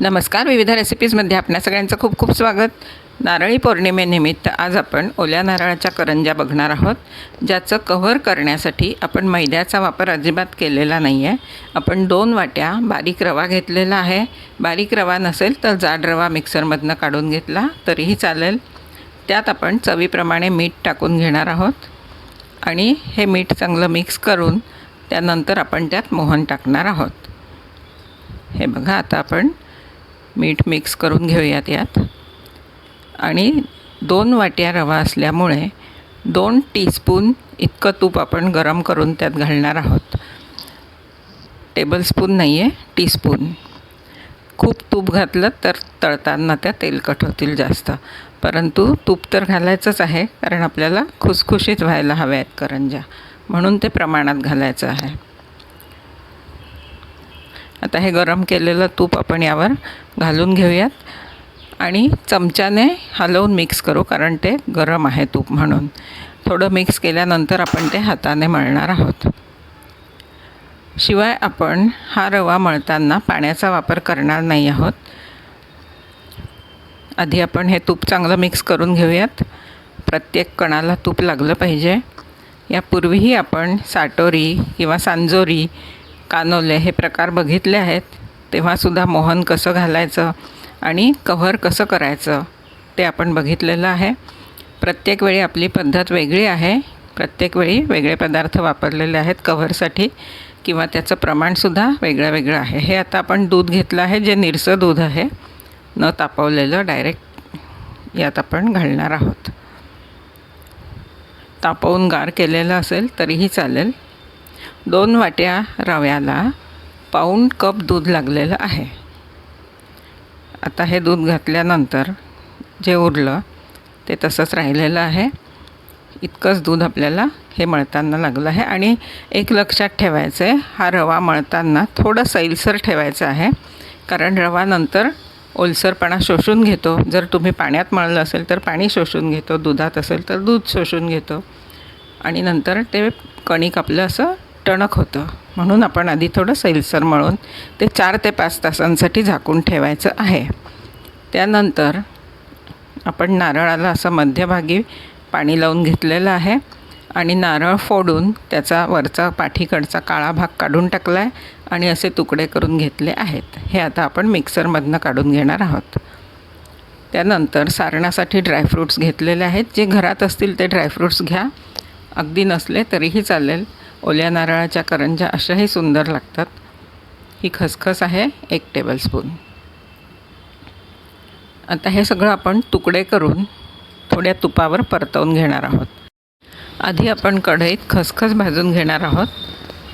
नमस्कार. विविध रेसिपीजमध्ये आपल्या सगळ्यांचं खूप खूप स्वागत. नारळी पौर्णिमेनिमित्त आज आपण ओल्या नारळाच्या करंज्या बघणार आहोत ज्याचं कव्हर करण्यासाठी आपण मैद्याचा वापर अजिबात केलेला नाही आहे आपण दोन वाट्या बारीक रवा घेतलेला आहे. बारीक रवा नसेल तर जाड रवा मिक्सरमधनं काढून घेतला तरीही चालेल. त्यात आपण चवीप्रमाणे मीठ टाकून घेणार आहोत आणि हे मीठ चांगलं मिक्स करून त्यानंतर आपण त्यात मोहन टाकणार आहोत. हे बघा आता आपण मीठ मिक्स करून घेऊयात यात. आणि दोन वाट्या रवा असल्यामुळे दोन टीस्पून इतकं तूप आपण गरम करून त्यात घालणार आहोत. टेबलस्पून नाही आहे टीस्पून. खूप तूप घातलं तर तळताना त्या तेलकट होतील जास्त. परंतु तूप तर घालायचंच आहे कारण आपल्याला खुसखुशीत व्हायला हव्या आहेत करंज्या म्हणून ते प्रमाणात घालायचं आहे. आता हे गरम केलेलं तूप आपण यावर घालून घेऊयात. आणि चमच्याने हलवून मिक्स करू कारण ते गरम आहे तूप म्हणून. थोडं मिक्स केल्यानंतर आपण ते हाताने मळणार आहोत. शिवाय आपण हा रवा मळताना पाण्याचा वापर करणार नाही आहोत. आधी आपण हे तूप चांगलं मिक्स करून घेऊयात. प्रत्येक कणाला तूप लागलं पाहिजे. यापूर्वीही आपण साटोरी किंवा सांजोरी कानोले हे प्रकार बघितले आहेत तेव्हासुद्धा मोहन कसं घालायचं आणि कव्हर कसं करायचं ते आपण बघितलेलं आहे. प्रत्येक वेळी आपली पद्धत वेगळी आहे. प्रत्येक वेळी वेगळे पदार्थ वापरलेले आहेत कव्हरसाठी किंवा त्याचं प्रमाणसुद्धा वेगळं वेगळं आहे. हे आता आपण दूध घेतलं आहे जे निरसं दूध आहे. न तापवलेलं डायरेक्ट यात आपण घालणार आहोत. तापवून गार केलेलं असेल तरीही चालेल. दोन वाट्या रव्याला पाऊण कप दूध लागलेलं आहे. आता हे दूध घातल्यानंतर जे उरलं ते तसंच राहिलेलं आहे. इतकंच दूध आपल्याला हे मळताना लागलं आहे आणि एक लक्षात ठेवायचं आहे हा रवा मळताना थोडं सैलसर ठेवायचं आहे. कारण रवा नंतर ओलसरपणा शोषून घेतो. जर तुम्ही पाण्यात मळलं असेल तर पाणी शोषून घेतो दुधात असेल तर दूध शोषून घेतो. आणि नंतर ते कणिक आपलं असं टणक होतं. म्हणून आपण आधी थोडं सैलसर मळून ते चार ते पाच तासांसाठी झाकून ठेवायचं आहे. त्यानंतर आपण नारळाला असं मध्यभागी पाणी लावून घेतलेलं आहे आणि नारळ फोडून त्याचा वरचा पाठीकडचा काळा भाग काढून टाकला आहे आणि असे तुकडे करून घेतले आहेत. हे आता आपण मिक्सरमधनं काढून घेणार आहोत. त्यानंतर सारणासाठी ड्रायफ्रूट्स घेतलेले आहेत. जे घरात असतील ते ड्रायफ्रूट्स घ्या. अगदी नसले तरीही चालेल. ओल्या नारळाच्या करंज्या अशाही सुंदर लागतात. ही खसखस आहे एक टेबलस्पून आता हे सगळं आपण तुकडे करून थोड्या तुपावर परतवून घेणार आहोत. आधी आपण कढईत खसखस भाजून घेणार आहोत.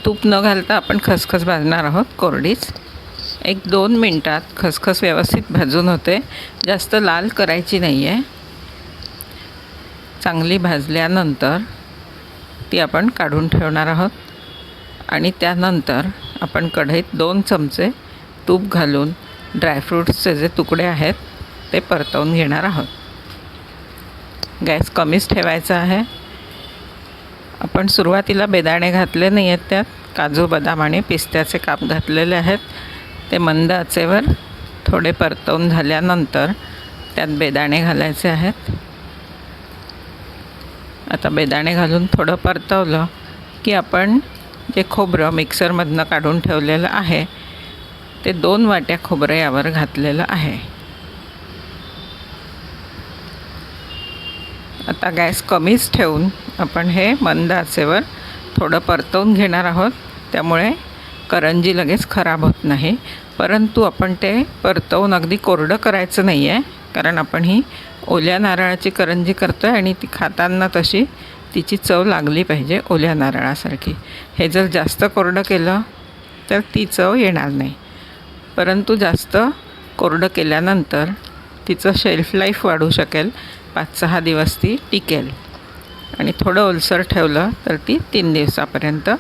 तूप न घालता आपण खसखस भाजणार आहोत कोरडीच. एक दोन मिनटात खसखस व्यवस्थित भाजून होते. जास्त लाल करायची नाही आहे चांगली भाजल्यानंतर ती आपण काढून ठेवणार आहोत. आणि त्यानंतर आपण कढईत दोन चमचे तूप घालून ड्रायफ्रूट्सचे जे तुकडे आहेत ते परतवून घेणार आहोत. गॅस कमीच ठेवायचा आहे. आपण सुरुवातीला बेदाणे घातले नाही आहेत त्यात. काजू बदाम आणि पिस्त्याचे काप घातलेले आहेत. ते मंद आचेवर थोडे परतवून झाल्यानंतर त्यात बेदाणे घालायचे आहेत. आता बेदाणे घालून थोडं परतवलं की आपण जे खोबरं मिक्सरमधनं काढून ठेवलेलं आहे ते दोन वाट्या खोबरं यावर घातलेलं आहे. आता गॅस कमीच ठेवून आपण हे मंद आचेवर थोडं परतवून घेणार आहोत. त्यामुळे करंजी लगेच खराब होत नाही. परंतु आपण ते परतवून अगदी कोरडं करायचं नाही आहे कारण आपण ही ओल्या नारळाची करंजी करतो आहे आणि ती खाताना तशी तिची चव लागली पाहिजे ओल्या नारळासारखी. हे जर जास्त कोरडं केलं तर ती चव येणार नाही. परंतु जास्त कोरडं केल्यानंतर तिचं शेल्फ लाईफ वाढू शकेल पाच सहा दिवस ती टिकेल. आणि थोडं ओलसर ठेवलं तर ती तीन दिवसापर्यंत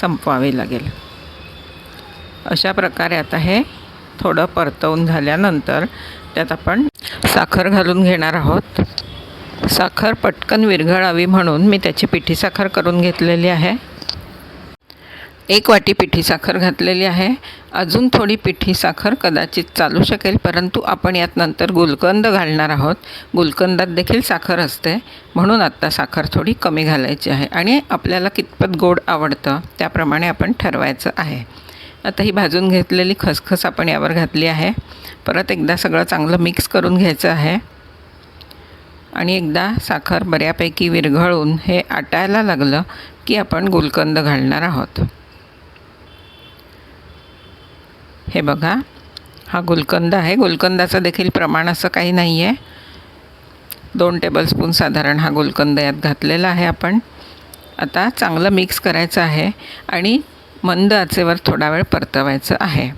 संपवावी लागेल. अशा प्रकारे आता हे थोडं परतवून झाल्यानंतर त्यात आपण साखर घालून घेणार आहोत. साखर पटकन विरघळावी म्हणून मी त्याची पिठी साखर करून घेतलेली आहे. एक वाटी पिठी साखर घातलेली आहे. अजून थोडी पिठी साखर कदाचित चालू शकेल परंतु आपण यात नंतर गुलकंद घालणार आहोत. गुलकंदात देखील साखर असते म्हणून आत्ता साखर थोडी कमी घालायची आहे आणि आपल्याला कितपत गोड आवडतं त्याप्रमाणे आपण ठरवायचं आहे. आता ही भाजून घेतलेली खसखस आपण यावर घातली आहे. परत एकदा सगळं चांगलं मिक्स करून घ्यायचं आहे. आणि एकदा साखर बऱ्यापैकी विरघळून हे आटायला लागलं की आपण गुलकंद घालणार आहोत. हे बघा हा गुलकंद आहे. गुलकंदाचं देखील प्रमाण असं काही नाही आहे दोन टेबलस्पून साधारण हा गुलकंद यात घातलेला आहे आपण. आता चांगलं मिक्स करायचं आहे. आणि मंद आचेवर थोडा वेळ परतवायचं आहे.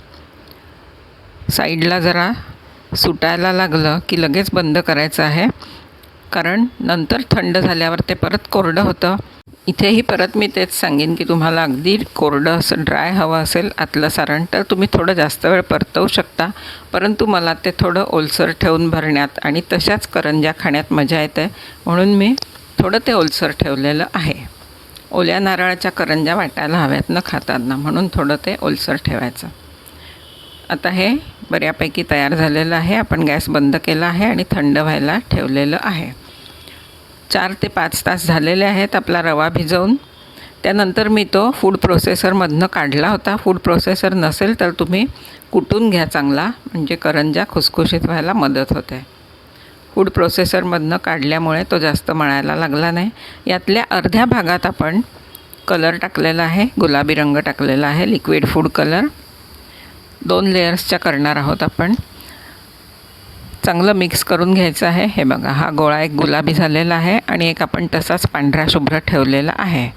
साईडला जरा सुटायला लागलं की लगेच बंद करायचं आहे. कारण नंतर थंड झाल्यावर ते परत कोरडं होतं. इथेही परत मी तेच सांगेन की तुम्हाला अगदी कोरडं असं ड्राय हवं असेल आतलं सारण तर तुम्ही थोडं जास्त वेळ परतवू शकता. परंतु मला ते थोडं ओलसर ठेवून भरण्यात आणि तशाच करंज्या खाण्यात मजा येते. म्हणून मी थोडं ते ओलसर ठेवलेलं आहे. ओल्या नारळाच्या करंज्या वाटायला हव्यात न खाताना म्हणून थोडं ते ओलसर ठेवायचं. आता हे बऱ्यापैकी तयार झालेलं आहे. आपण गॅस बंद केला आहे आणि थंड व्हायला ठेवलेलं आहे. चार ते पाच तास झालेले आहेत आपला रवा भिजवून. त्यानंतर मी तो फूड प्रोसेसरमधनं काढला होता. फूड प्रोसेसर नसेल तर तुम्ही कुटून घ्या चांगला. म्हणजे करंजा खुसखुशीत व्हायला मदत होते. फूड प्रोसेसरमधनं काढल्यामुळे तो जास्त मळायला लागला नाही. यातल्या अर्ध्या भागात आपण कलर टाकलेला आहे गुलाबी रंग टाकलेला आहे लिक्विड फूड कलर. दोन लेयर्सच्या करणार आहोत आपण. चांगलं मिक्स करून घ्यायचं आहे. हे बघा हा गोळा एक गुलाबी झालेला आहे आणि एक आपण तसाच पांढरा शुभ्र ठेवलेला आहे.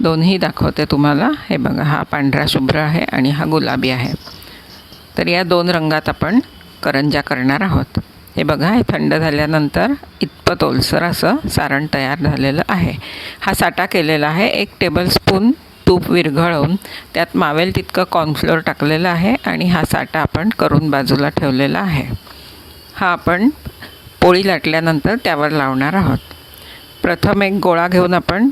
दोन्ही दाखवते तुम्हाला. हे बघा हा पांढरा शुभ्र आहे आणि हा गुलाबी आहे. तर या दोन रंगात आपण करंजा करणार आहोत. हे बघा हे थंड झाल्यानंतर इतपत ओलसर असं सारण तयार झालेलं आहे. हा साठा केलेला आहे एक टेबलस्पून तूप विरघळवून त्यात मावेल तितकं कॉर्नफ्लोअर टाकलेलं आहे आणि हा साठा आपण करून बाजूला ठेवलेला आहे. हा आपण पोळी लाटल्यानंतर त्यावर लावणार आहोत. प्रथम एक गोळा घेऊन आपण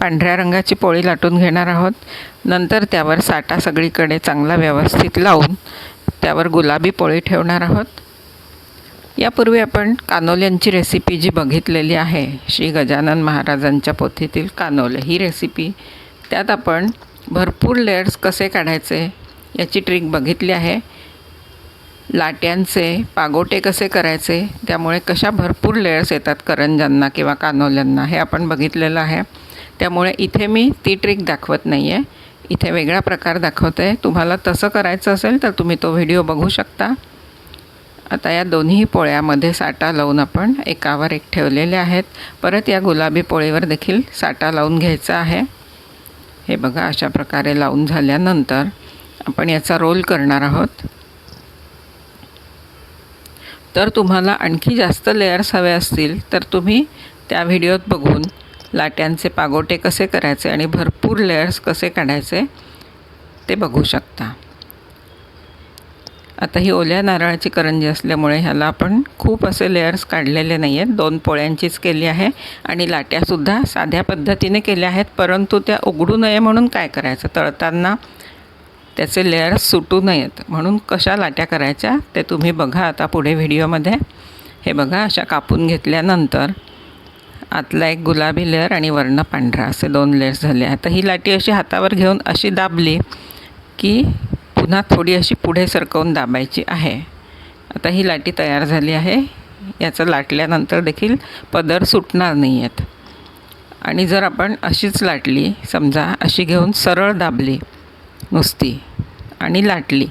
पांढऱ्या रंगाची पोळी लाटून घेणार आहोत. नंतर त्यावर साठा सगळीकडे चांगला व्यवस्थित लावून त्यावर गुलाबी पोळी ठेवणार आहोत. यापूर्वी आपण कानोल्यांची रेसिपी जी बघितलेली आहे श्री गजानन महाराजांच्या पोथीतील कानोले ही रेसिपी त्यात आपण भरपूर लेयर्स कसे काढायचे याची ट्रिक बघितली आहे. लाट्यांचे पागोटे कसे करायचे त्यामुळे कशा भरपूर लेयर्स येतात करंजांना किंवा कानोल्यांना हे आपण बघितलेलं आहे. त्यामुळे इथे मी ती ट्रिक दाखवत नाही आहे इथे वेगळा प्रकार दाखवते. तुम्हाला तसं करायचं असेल तर तुम्ही तो व्हिडिओ बघू शकता. आता या दोन्ही पोळ्यामध्ये साठा लावून आपण एकावर एक ठेवलेले आहेत. परत या गुलाबी पोळीवर देखील साठा लावून घ्यायचा आहे. हे बघा अशा प्रकारे लावून झाल्यानंतर आपण याचा रोल करणार आहोत. तर तुम्हाला आणखी जास्त लेयर्स हवे असतील तर तुम्ही त्या व्हिडिओत बघून लाट्यांचे पागोटे कसे करायचे आणि भरपूर लेयर्स कसे काढायचे ते बघू शकता. आता ही ओल्या नारळाची करंजी असल्यामुळे ह्याला आपण खूप असे लेयर्स काढलेले नाही आहेत दोन पोळ्यांचीच केली आहे आणि लाट्यासुद्धा साध्या पद्धतीने केल्या आहेत. परंतु त्या उघडू नये म्हणून काय करायचं? तळताना त्याचे लेयर्स सुटू नयेत. म्हणून कशा लाट्या करायच्या ते तुम्ही बघा आता पुढे व्हिडिओमध्ये. हे बघा अशा कापून घेतल्यानंतर आतला एक गुलाबी लेअर आणि वर्ण पांढरा असे दोन लेअर्स झाले. आता ही लाटी अशी हातावर घेऊन अशी दाबली की पुन्हा थोडी अशी पुढे सरकवून दाबायची आहे. आता ही लाटी तयार झाली आहे. याचं लाटल्यानंतर देखील पदर सुटणार नाही आहेत आणि जर आपण अशीच लाटली समजा अशी घेऊन सरळ दाबली नुसती आणि लाटली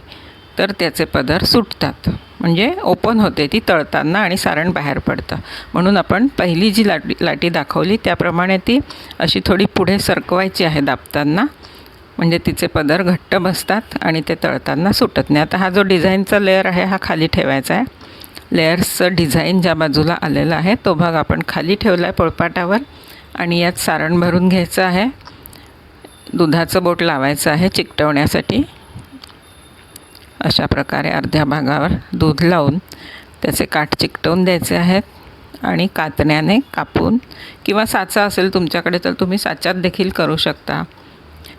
तर त्याचे पदर सुटतात. म्हणजे ओपन होते ती तळताना आणि सारण बाहेर पडतं. म्हणून आपण पहिली जी लाटी लाटी दाखवली त्याप्रमाणे ती अशी थोडी पुढे सरकवायची आहे दाबताना. म्हणजे तिचे पदर घट्ट बसतात आणि ते तळताना सुटत नाही. आता हा जो डिझाईनचा लेअर आहे हा खाली ठेवायचा आहे. लेअर्सचं डिझाईन ज्या बाजूला आलेलं आहे तो भाग आपण खाली ठेवला आहे पोळपाटावर आणि यात सारण भरून घ्यायचं आहे. दुधाचं बोट लावायचं आहे चिकटवण्यासाठी. अशा प्रकारे अर्ध्या भागावर दूध लावून त्याचे काठ चिकटवून द्यायचे आहेत आणि कातण्याने कापून किंवा साचा असेल तुमच्याकडे तर तुम्ही साच्यात देखील करू शकता.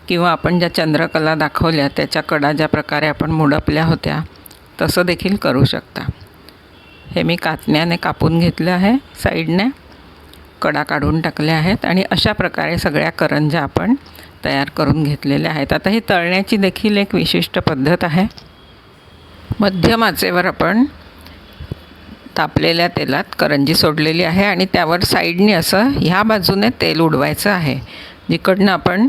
किंवा आपण ज्या चंद्रकला दाखवल्या त्याच्या कडा ज्या प्रकारे आपण मुडपल्या होत्या तसं देखील करू शकता. हे मी कातण्याने कापून घेतलं आहे साईडने कडा काढून टाकल्या आहेत आणि अशा प्रकारे सगळ्या करंज्या आपण तयार करून घेतलेल्या आहेत. आता ही तळण्याची देखील एक विशिष्ट पद्धत आहे. मध्यम आचेवर आपण तापलेल्या तेलात करंजी सोडलेली आहे आणि त्यावर साईडने असं ह्या बाजूने तेल उडवायचं आहे. जिकडनं आपण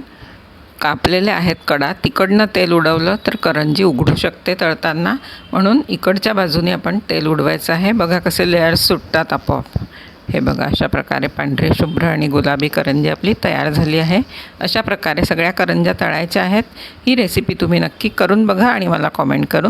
कापलेल्या आहेत कडा. तिकडनं तेल उडवलं तर करंजी उघडू शकते तळताना. म्हणून इकडच्या बाजूने आपण तेल उडवायचं आहे. बघा कसे लेअर्स सुटतात आपोआप. हे बघा अशा प्रकारे पांढरे शुभ्र आणि गुलाबी करंजी आपली तयार झाली आहे. अशा प्रकारे सगळ्या करंज्या तळायच्या आहेत. ही रेसिपी तुम्ही नक्की करून बघा आणि मला कॉमेंट करून